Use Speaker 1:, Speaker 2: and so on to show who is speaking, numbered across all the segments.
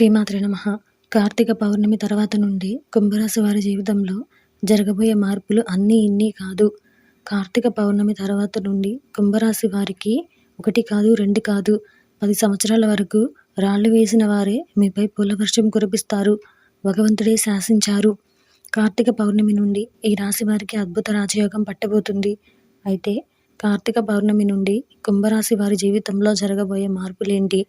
Speaker 1: శ్రీమాత్రి నమ. కార్తీక పౌర్ణమి తర్వాత నుండి కుంభరాశి వారి జీవితంలో జరగబోయే మార్పులు అన్నీ ఇన్ని కాదు. కార్తీక పౌర్ణమి తర్వాత నుండి కుంభరాశి వారికి ఒకటి కాదు రెండు కాదు. పది సంవత్సరాల వరకు రాళ్ళు వేసిన వారే మీపై పూల వర్షం కురిపిస్తారు. భగవంతుడే శాసించారు. కార్తీక పౌర్ణమి నుండి ఈ రాశి వారికి అద్భుత రాజయోగం పట్టబోతుంది. అయితే కార్తీక పౌర్ణమి నుండి కుంభరాశి వారి జీవితంలో జరగబోయే మార్పులేంటి?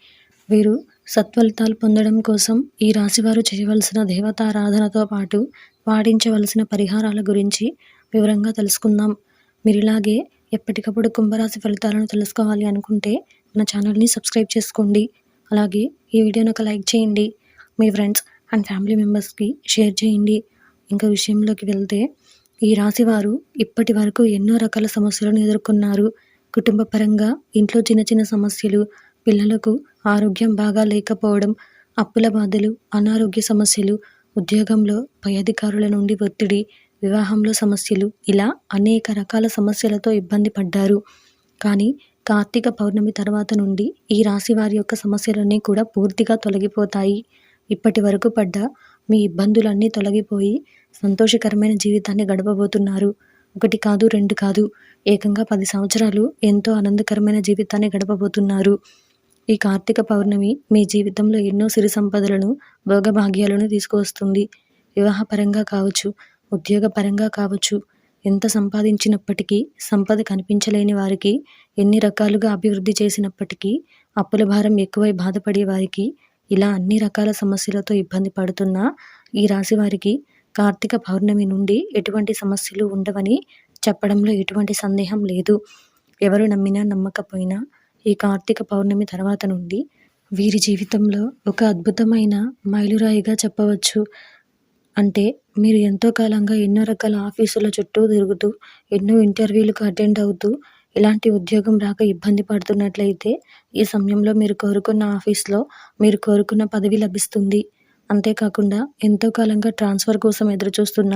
Speaker 1: వీరు సత్ఫలితాలు పొందడం కోసం ఈ రాశివారు చేయవలసిన దేవతారాధనతో పాటు పాటించవలసిన పరిహారాల గురించి వివరంగా తెలుసుకుందాం. మీరు ఇలాగే ఎప్పటికప్పుడు కుంభరాశి ఫలితాలను తెలుసుకోవాలి అనుకుంటే మన ఛానల్ని సబ్స్క్రైబ్ చేసుకోండి. అలాగే ఈ వీడియోని ఒక లైక్ చేయండి. మీ ఫ్రెండ్స్ అండ్ ఫ్యామిలీ మెంబర్స్కి షేర్ చేయండి. ఇంకా విషయంలోకి వెళ్తే ఈ రాశివారు ఇప్పటి వరకు ఎన్నో రకాల సమస్యలను ఎదుర్కొన్నారు. కుటుంబ పరంగా ఇంట్లో చిన్న చిన్న సమస్యలు పిల్లలకు ఆరోగ్యం బాగా లేకపోవడం అప్పుల బాధలు అనారోగ్య సమస్యలు ఉద్యోగంలో పై అధికారుల నుండి ఒత్తిడి వివాహంలో సమస్యలు ఇలా అనేక రకాల సమస్యలతో ఇబ్బంది పడ్డారు. కానీ కార్తీక పౌర్ణమి తర్వాత నుండి ఈ రాశి వారి యొక్క సమస్యలన్నీ కూడా పూర్తిగా తొలగిపోతాయి. ఇప్పటి వరకు పడ్డ మీ ఇబ్బందులన్నీ తొలగిపోయి సంతోషకరమైన జీవితాన్ని గడపబోతున్నారు. ఒకటి కాదు రెండు కాదు ఏకంగా పది సంవత్సరాలు ఎంతో ఆనందకరమైన జీవితాన్ని గడపబోతున్నారు. ఈ కార్తీక పౌర్ణమి మీ జీవితంలో ఎన్నో సిరి సంపదలను భోగభాగ్యాలను తీసుకువస్తుంది. వివాహపరంగా కావచ్చు ఉద్యోగపరంగా కావచ్చు ఎంత సంపాదించినప్పటికీ సంపద కనిపించలేని వారికి ఎన్ని రకాలుగా అభివృద్ధి చేసినప్పటికీ అప్పుల భారం ఎక్కువై బాధపడే వారికి ఇలా అన్ని రకాల సమస్యలతో ఇబ్బంది పడుతున్న ఈ రాశి వారికి కార్తీక పౌర్ణమి నుండి ఎటువంటి సమస్యలు ఉండవని చెప్పడంలో ఎటువంటి సందేహం లేదు. ఎవరు నమ్మినా నమ్మకపోయినా ఈ కార్తీక పౌర్ణమి తర్వాత నుండి వీరి జీవితంలో ఒక అద్భుతమైన మైలురాయిగా చెప్పవచ్చు. అంటే మీరు ఎంతో కాలంగా ఎన్నో రకాల ఆఫీసుల చుట్టూ తిరుగుతూ ఎన్నో ఇంటర్వ్యూలకు అటెండ్ అవుతూ ఇలాంటి ఉద్యోగం రాక ఇబ్బంది పడుతున్నట్లయితే ఈ సమయంలో మీరు కోరుకున్న ఆఫీస్లో మీరు కోరుకున్న పదవి లభిస్తుంది. అంతేకాకుండా ఎంతో కాలంగా ట్రాన్స్ఫర్ కోసం ఎదురుచూస్తున్న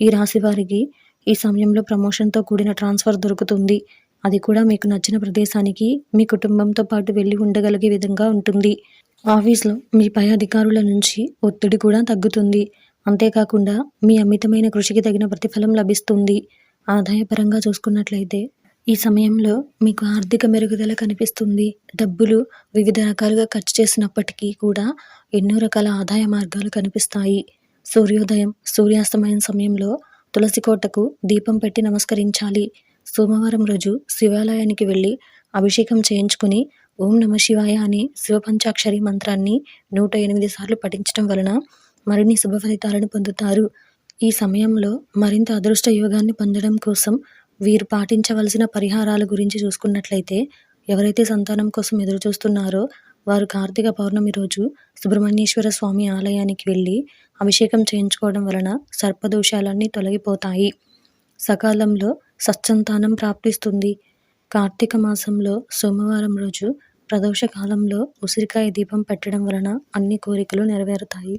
Speaker 1: ఈ రాశి వారికి ఈ సమయంలో ప్రమోషన్తో కూడిన ట్రాన్స్ఫర్ దొరుకుతుంది. అది కూడా మీకు నచ్చిన ప్రదేశానికి మీ కుటుంబంతో పాటు వెళ్ళి ఉండగలిగే విధంగా ఉంటుంది. ఆఫీస్లో మీ పై అధికారుల నుంచి ఒత్తిడి కూడా తగ్గుతుంది. అంతేకాకుండా మీ అమితమైన కృషికి తగిన ప్రతిఫలం లభిస్తుంది. ఆదాయపరంగా చూసుకున్నట్లయితే ఈ సమయంలో మీకు ఆర్థిక మెరుగుదల కనిపిస్తుంది. డబ్బులు వివిధ రకాలుగా ఖర్చు చేసినప్పటికీ కూడా ఎన్నో రకాల ఆదాయ మార్గాలు కనిపిస్తాయి. సూర్యోదయం సూర్యాస్తమయం సమయంలో తులసి కోటకు దీపం పెట్టి నమస్కరించాలి. సోమవారం రోజు శివాలయానికి వెళ్ళి అభిషేకం చేయించుకుని ఓం నమ శివాయ అనే శివపంచాక్షరి మంత్రాన్ని నూట ఎనిమిది సార్లు పఠించడం వలన మరిన్ని శుభ ఫలితాలను పొందుతారు. ఈ సమయంలో మరింత అదృష్ట యోగాన్ని పొందడం కోసం వీరు పాటించవలసిన పరిహారాల గురించి చూసుకున్నట్లయితే ఎవరైతే సంతానం కోసం ఎదురు చూస్తున్నారో వారు కార్తీక పౌర్ణమి రోజు సుబ్రహ్మణ్యేశ్వర స్వామి ఆలయానికి వెళ్ళి అభిషేకం చేయించుకోవడం వలన సర్పదోషాలన్నీ తొలగిపోతాయి. సకాలంలో సత్సంతానం ప్రాప్తిస్తుంది. కార్తీక మాసంలో సోమవారం రోజు ప్రదోష కాలంలో ఉసిరికాయ దీపం పెట్టడం వలన అన్ని కోరికలు నెరవేరుతాయి.